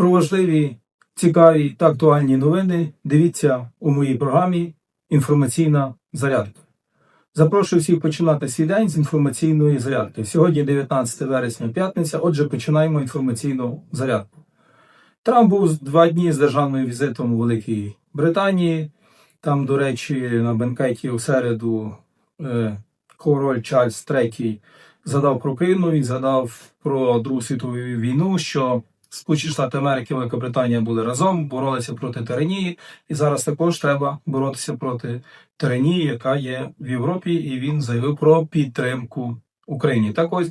Про важливі, цікаві та актуальні новини дивіться у моїй програмі Інформаційна зарядка. Запрошую всіх починати свій день з інформаційної зарядки. Сьогодні 19 вересня, п'ятниця. Отже, починаємо інформаційну зарядку. Трамп був два дні з державним візитом у Великій Британії. Там, до речі, на бенкеті у середу е, король Чарльз III згадав про Україну і згадав про Другу світову війну, що Сполучені Штати Америки і Велика Британія були разом, боролися проти тиранії, і зараз також треба боротися проти тиранії, яка є в Європі, і він заявив про підтримку Україні. Так ось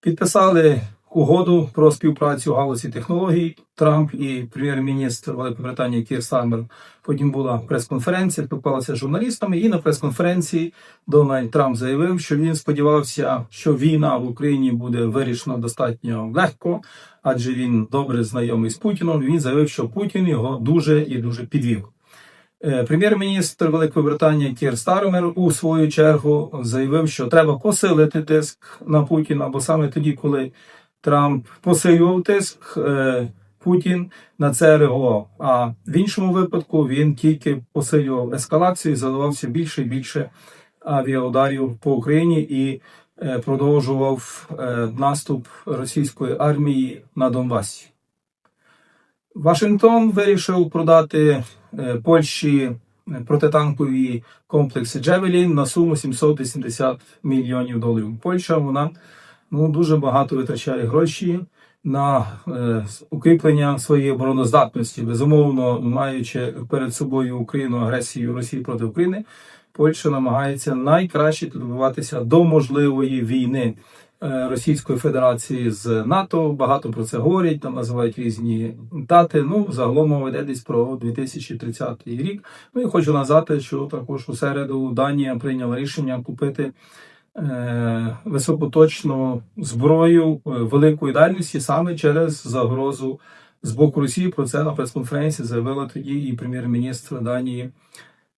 підписали угоду про співпрацю в галузі технологій Трамп і прем'єр-міністр Великої Британії Кір Стармер. Потім була прес-конференція, спілкувалися з журналістами, і на прес-конференції Дональд Трамп заявив, що він сподівався, що війна в Україні буде вирішена достатньо легко, адже він добре знайомий з Путіном. Він заявив, що Путін його дуже і дуже підвів. Е, Прем'єр-міністр Великої Британії Кір Стармер у свою чергу заявив, що треба посилити тиск на Путіна, бо саме тоді, коли Трамп посилював тиск, е, Путін на це реагував. А в іншому випадку він тільки посилював ескалацію, задавався більше і більше авіаударів по Україні і е, продовжував е, наступ російської армії на Донбасі. Вашингтон вирішив продати Польщі протитанкові комплекси Джевелін на суму 780 мільйонів доларів. Польща вона ну, дуже багато витрачає гроші на е, укріплення своєї обороноздатності. Безумовно, маючи перед собою Україну агресію Росії проти України, Польща намагається найкраще підготуватися до можливої війни. е, Російської Федерації з НАТО багато про це говорять, там називають різні дати. Ну загалом мова йде десь про 2030 рік. Ну і хочу нагадати, що також у середу Данія прийняла рішення купити високоточну зброю е, великої дальності саме через загрозу з боку Росії. Про це на прес-конференції заявила тоді і прем'єр-міністр Данії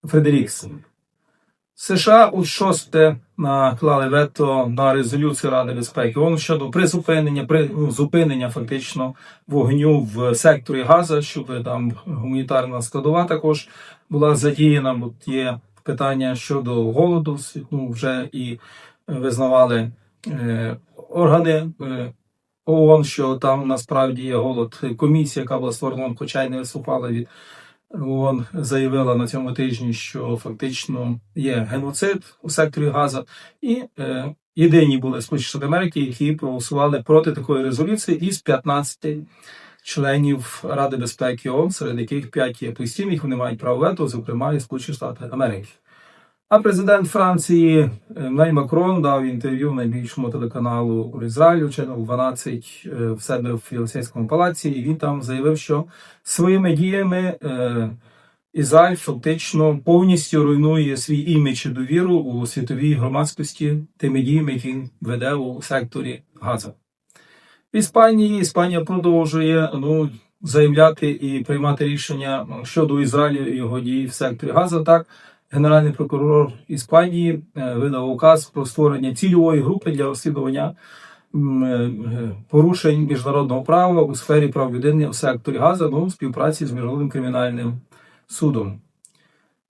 Фредеріксен. США у шосте наклали вето на резолюцію Ради безпеки ООН щодо призупинення, при ну, зупинення фактично вогню в секторі Газа, щоб там гуманітарна складова також була задіяна. Бо є питання щодо голоду. Ну вже і визнавали е, органи. Е, ООН, що там насправді є голод. Комісія, яка була створена, хоча й не виступала від ООН, заявила на цьому тижні, що фактично є геноцид у секторі Газа, і е, єдині були Сполучені Штати Америки, які проголосували проти такої резолюції із 15 членів Ради безпеки ООН, серед яких 5 є постійних, вони мають право вето, зокрема і Сполучені Штати Америки. А президент Франції Еммануель Макрон дав інтерв'ю найбільшому телеканалу Ізраїлю, Channel 12 е, в себе в Єлисейському палаці, і він там заявив, що своїми діями е, Ізраїль фактично повністю руйнує свій імідж і довіру у світовій громадськості тими діями, які він веде у секторі Газа. В Іспанії Іспанія продовжує ну, заявляти і приймати рішення щодо Ізраїлю і його дій в секторі Газа. Так, Генеральний прокурор Іспанії е, видав указ про створення цільової групи для розслідування е, порушень міжнародного права у сфері прав людини в секторі Газа ну, в співпраці з міжнародним кримінальним судом.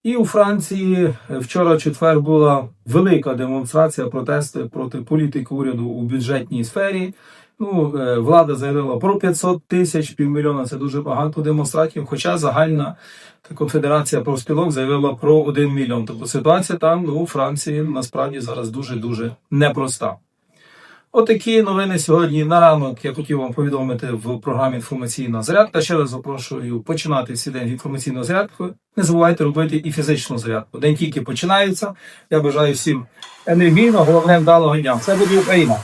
І у Франції е, вчора четвер була велика демонстрація протести проти політики уряду у бюджетній сфері. Ну, е, влада заявила про 500 тисяч півмільйона. Це дуже багато демонстратів. Хоча загальна конфедерація профспілок заявила про 1 мільйон. Тобто ситуація там ну, у Франції насправді зараз дуже дуже непроста. Отакі новини сьогодні на ранок я хотів вам повідомити в програмі інформаційна зарядка. Ще раз запрошую починати свій день з інформаційною зарядкою. Не забувайте робити і фізичну зарядку. День тільки починається. Я бажаю всім енергійного, головне вдалого дня. Це буде Україна.